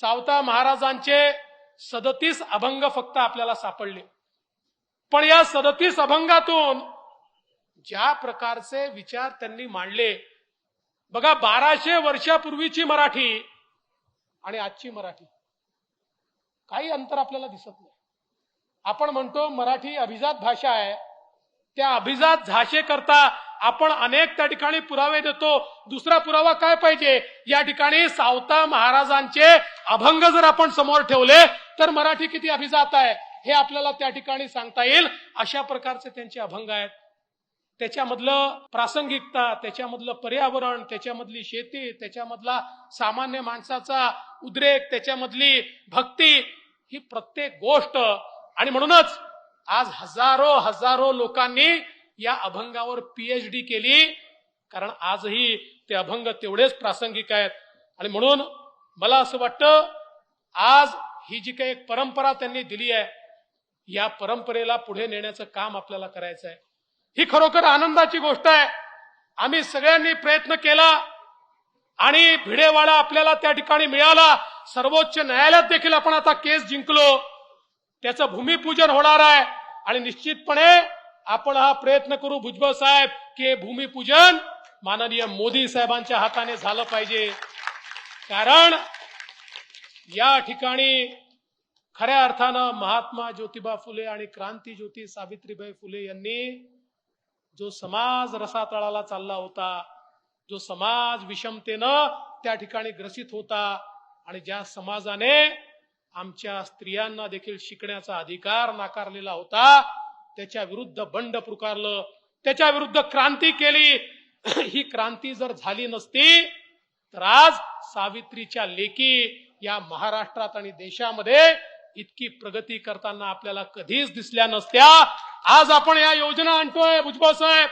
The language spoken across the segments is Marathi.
सावता महाराजांचे सदतीस अभंग फक्त आपल्याला सापडले. पण या सदतीस अभंगातून ज्या प्रकारचे विचार त्यांनी मांडले बघा बाराशे वर्षापूर्वीची मराठी आणि आजची मराठी. काही अंतर आपल्याला दिसत नाही. आपण म्हणतो मराठी अभिजात भाषा आहे. त्या अभिजात भाषेकरता आपण अनेक त्या ठिकाणी पुरावे देतो. दुसरा पुरावा काय पाहिजे? या ठिकाणी सावता महाराजांचे अभंग जर आपण समोर ठेवले तर मराठी किती अभिजात आहे? हे आपल्याला त्या ठिकाणी सांगता येईल. अशा प्रकारचे त्यांचे अभंग आहेत. त्याच्यामधलं प्रासंगिकता त्याच्यामधलं पर्यावरण त्याच्यामधली शेती त्याच्यामधला सामान्य माणसाचा उद्रेक त्याच्यामधली भक्ती ही प्रत्येक गोष्ट. आणि म्हणूनच आज हजारो हजारो लोकांनी या अभंगावर पीएचडी केली. कारण आजही ते अभंग तेवढेच प्रासंगिक आहेत. आणि म्हणून मला असं वाटतं आज ही जी काही एक परंपरा त्यांनी दिली आहे या परंपरेला पुढे नेण्याचं काम आपल्याला करायचं आहे. ही खरोखर आनंदाची गोष्ट आहे. आम्ही सगळ्यांनी प्रयत्न केला आणि भिडेवाडा आपल्याला त्या ठिकाणी मिळाला. सर्वोच्च न्यायालयात देखील आपण आता केस जिंकलो. त्याचं भूमिपूजन होणार आहे. आणि निश्चितपणे आपण हा प्रयत्न करू भुजबळ साहेब की हे भूमिपूजन माननीय मोदी साहेबांच्या हाताने झालं पाहिजे. कारण या ठिकाणी खऱ्या अर्थानं महात्मा ज्योतिबा फुले आणि क्रांती ज्योती सावित्रीबाई फुले यांनी जो समाज रसातळाला चालला होता जो समाज विषमतेनं त्या ठिकाणी ग्रसित होता आणि ज्या समाजाने आमच्या स्त्रियांना देखील शिकण्याचा अधिकार नाकारलेला होता त्याच्या विरुद्ध बंड पुकारलं त्याच्या विरुद्ध क्रांती केली. ही क्रांती जर झाली नसती तर आज सावित्रीच्या लेखी या महाराष्ट्रात आणि देशामध्ये इतकी प्रगती करताना आपल्याला कधीच दिसल्या नसत्या. आज आपण या योजना आणतोय भुजबळ साहेब.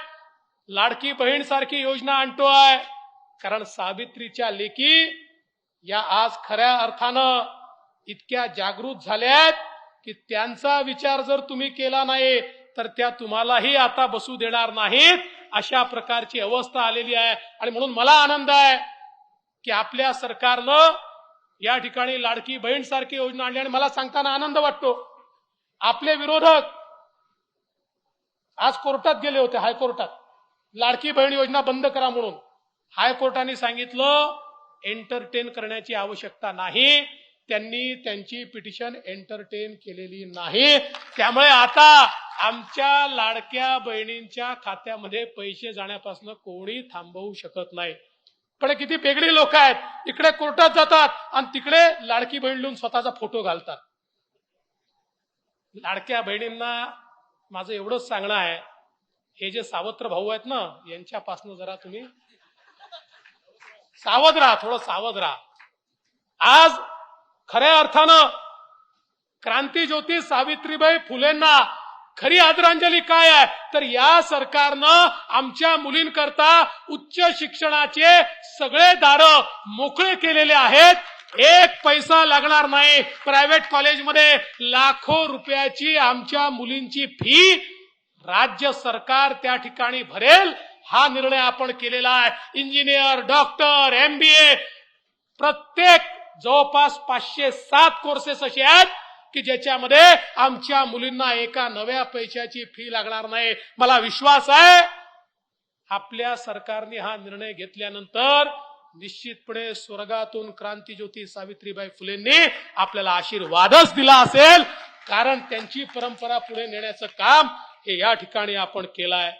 लाडकी बहीण सारखी योजना आणतोय. कारण सावित्रीच्या लेखी या आज खऱ्या अर्थानं इतक्या जागृत झाल्यात. की त्यांचा विचार जर तुम्ही केला नाही तर त्या तुम्हालाही आता बसू देणार नाहीत. अशा प्रकारची अवस्था आलेली आहे. आणि म्हणून मला आनंद आहे की आपल्या सरकारनं या ठिकाणी लाडकी बहीण सारखी योजना आणली आणि मला सांगताना आनंद वाटतो. आपले विरोधक आज कोर्टात गेले होते हायकोर्टात. लाडकी बहीण योजना बंद करा म्हणून. हायकोर्टाने सांगितलं एंटरटेन करण्याची आवश्यकता नाही. त्यांनी त्यांची पिटिशन एंटरटेन केलेली नाही. त्यामुळे आता आमच्या लाडक्या बहिणींच्या खात्यामध्ये पैसे जाण्यापासून कोणी थांबवू शकत नाही. पण किती वेगळी लोक आहेत. इकडे कोर्टात जातात आणि तिकडे लाडकी बहीण लिहून स्वतःचा फोटो घालतात. लाडक्या बहिणींना माझं एवढंच सांगणं आहे. हे जे सावत्र भाऊ आहेत ना यांच्यापासून जरा तुम्ही सावध राहा थोडं सावध राहा. आज खऱ्या अर्थानं क्रांती ज्योती सावित्रीबाई फुलेंना खरी आदरांजली काय आहे? तर या सरकारनं आमच्या मुलींकरता उच्च शिक्षणाचे सगळे दार मोकळे केलेले आहेत. एक पैसा लागणार नाही. प्रायव्हेट कॉलेजमध्ये लाखो रुपयाची आमच्या मुलींची फी राज्य सरकार त्या ठिकाणी भरेल. हा निर्णय आपण केलेला आहे. इंजिनियर डॉक्टर एमबीए प्रत्येक जवळपास पाचशे सात कोर्सेस असे आहेत की ज्याच्यामध्ये आमच्या मुलींना एका नव्या पैशाची फी लागणार नाही. मला विश्वास आहे आपल्या सरकारने हा निर्णय घेतल्यानंतर निश्चितपणे स्वर्गातून क्रांतीज्योती सावित्रीबाई फुलेंनी आपल्याला आशीर्वादच दिला असेल. कारण त्यांची परंपरा पुढे नेण्याचं काम हे या ठिकाणी आपण केलं आहे